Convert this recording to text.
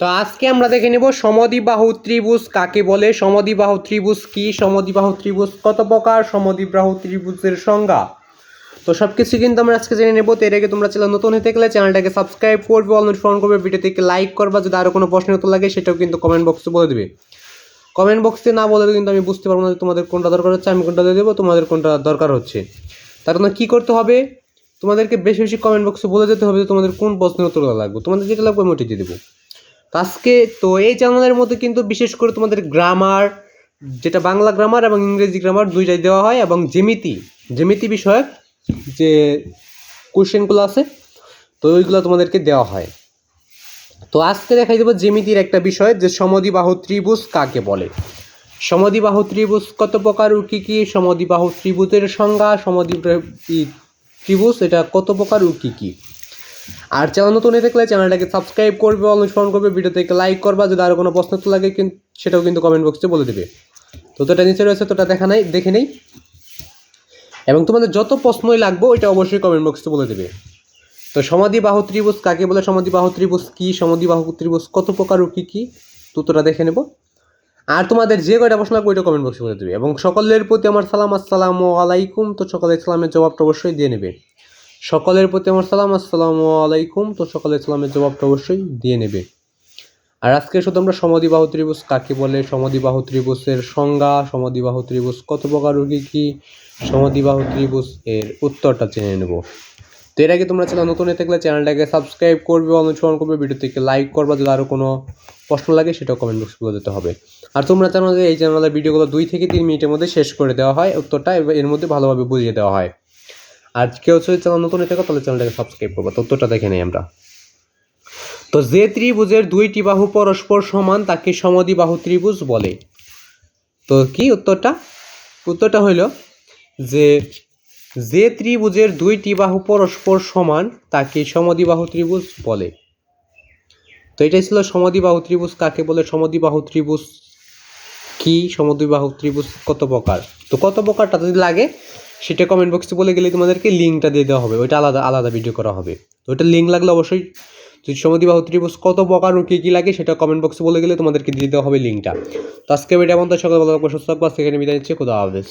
তো আজকে আমরা দেখে নেব সমদ্বিবাহু ত্রিভুজ কাকে বলে? সমদ্বিবাহু ত্রিভুজ কি? সমদ্বিবাহু ত্রিভুজ কত প্রকার? সমদ্বিবাহু ত্রিভুজের সংজ্ঞা। তো সব কিছু কিন্তু আমরা আজকে জেনে নেব। তো এর আগে তোমরা চ্যানেল নতুন হতে গেলে চ্যানেলটাকে সাবস্ক্রাইব করবে অল নোটিফোন করবে ভিডিওটিকে লাইক করবা, যদি আরও কোনো প্রশ্ন উত্তর লাগে, সেটাও কিন্তু কমেন্ট বক্সে বলে দেবে। কমেন্ট বক্সে না বলে কিন্তু আমি বুঝতে পারব না যে তোমাদের কোনটা দরকার হচ্ছে, আমি কোনটা দিয়ে দেবো, তোমাদের কোনটা দরকার হচ্ছে। তার জন্য কী করতে হবে? তোমাদেরকে বেশি বেশি কমেন্ট বক্সে বলে যেতে হবে যে তোমাদের কোন প্রশ্নের উত্তর লাগবে। তোমাদের যেটা লাগবে আমি ওটি দিয়ে দেবো। তো আজকে তো এই চ্যানেলের মধ্যে কিন্তু বিশেষ করে তোমাদের গ্রামার যেটা বাংলা গ্রামার এবং ইংরেজি গ্রামার দুইটাই দেওয়া হয় এবং জেমিতি জ্যামিতি বিষয়ক যে কোশ্চেনগুলো আছে, তো ওইগুলো তোমাদেরকে দেওয়া হয়। তো আজকে দেখাই দেবো জেমিতির একটা বিষয় যে সমদ্বিবাহু ত্রিভুজ কাকে বলে? সমদ্বিবাহু ত্রিভুজ কত প্রকার ও কী কী? সমদ্বিবাহু ত্রিভুজের সংজ্ঞা, সমদ্বি ত্রিভুজ এটা কত প্রকার ও কী কী? আর চ্যানেল নতুন হয়ে থাকলে চ্যানেলটাকে সাবস্ক্রাইব করবে, অনুসরণ করবে, ভিডিওতে লাইক করবা যদি আরও কোনো প্রশ্ন তো লাগে কিন্তু সেটাও কিন্তু কমেন্ট বক্সে বলে দেবে। তো তোটা নিচে রয়েছে, তোটা দেখা নাই, দেখে নেই। এবং তোমাদের যত প্রশ্নই লাগবে, ওইটা অবশ্যই কমেন্ট বক্সে বলে দেবে। তো সমাধিবাহু ত্রিভুজ কাকে বলে? সমাধিবাহু ত্রিভুজ কী? সমাধিবাহু ত্রিভুজ কত প্রকার ও কী কী? তো তোরা দেখে নেব। আর তোমাদের যে কয়টা প্রশ্ন লাগবে, ওইটা কমেন্ট বক্সে বলে দেবে। এবং সকলের প্রতি আমার সালাম, আসসালামু আলাইকুম। তো সকলে ইসলামের জবাবটা অবশ্যই দিয়ে নেবে। সকলের প্রতি আমার সালাম, আসসালামু আলাইকুম। তো সকলে ইসলামের জবাবটা অবশ্যই দিয়ে নেবে। আর আজকে শুধু আমরা সমদ্বিবাহু ত্রিভুজ কাকে বলে? সমদ্বিবাহু ত্রিভুজের সংজ্ঞা সমদ্বিবাহু ত্রিভুজ কত প্রকার কী কী? সমদ্বিবাহু ত্রিভুজ এর উত্তরটা জেনে নেব। তো এর আগে তোমরা চ্যানেল নতুন হয়ে থাকলে চ্যানেলটাকে সাবস্ক্রাইব করবে, অনুসরণ করবে ভিডিওটিকে লাইক করবে যদি আরও কোনো প্রশ্ন লাগে সেটা কমেন্ট বক্সে বলে দিতে হবে। আর তোমরা জানো যে এই চ্যানেলের ভিডিওগুলো দুই থেকে তিন মিনিটের মধ্যে শেষ করে দেওয়া হয়। উত্তরটা এর মধ্যে ভালোভাবে বুঝিয়ে দেওয়া হয়। আর কেউ যদি চ্যানেল নতুন হয়ে থাকো, তাহলে চ্যানেলটাকে সাবস্ক্রাইব করব। তো উত্তরটা দেখে নেই আমরা। তো যে ত্রিভুজের দুইটি বাহু পরস্পর সমান, তাকে সমদ্বিবাহু ত্রিভুজ বলে। তো কি উত্তরটা? উত্তরটা হইল যে যে ত্রিভুজের দুইটি বাহু পরস্পর সমান, তাকে সমদ্বিবাহু ত্রিভুজ বলে। তো এটাই ছিল সমদ্বিবাহু ত্রিভুজ কাকে বলে? সমদ্বিবাহু ত্রিভুজ কি? সমদ্বিবাহু ত্রিভুজ কত প্রকার? তো কত প্রকারটা যদি লাগে সেটা কমেন্ট বক্সে বলে গেলে তোমাদেরকে লিঙ্কটা দিয়ে দেওয়া হবে। ওইটা আলাদা আলাদা ভিডিও করা হবে। তো ওইটা লিঙ্ক লাগলে অবশ্যই যদি বা ত্রিভুজ কত প্রকার ও কী কী লাগে সেটা কমেন্ট বক্সে বলে গেলে তোমাদেরকে দিয়ে দেওয়া হবে লিঙ্কটা তো আজকে ভিডিও আমাদের সকালবেলা সুস্থ থাকব সেখানে বিদায় নিচ্ছে, খুদা হাফেজ।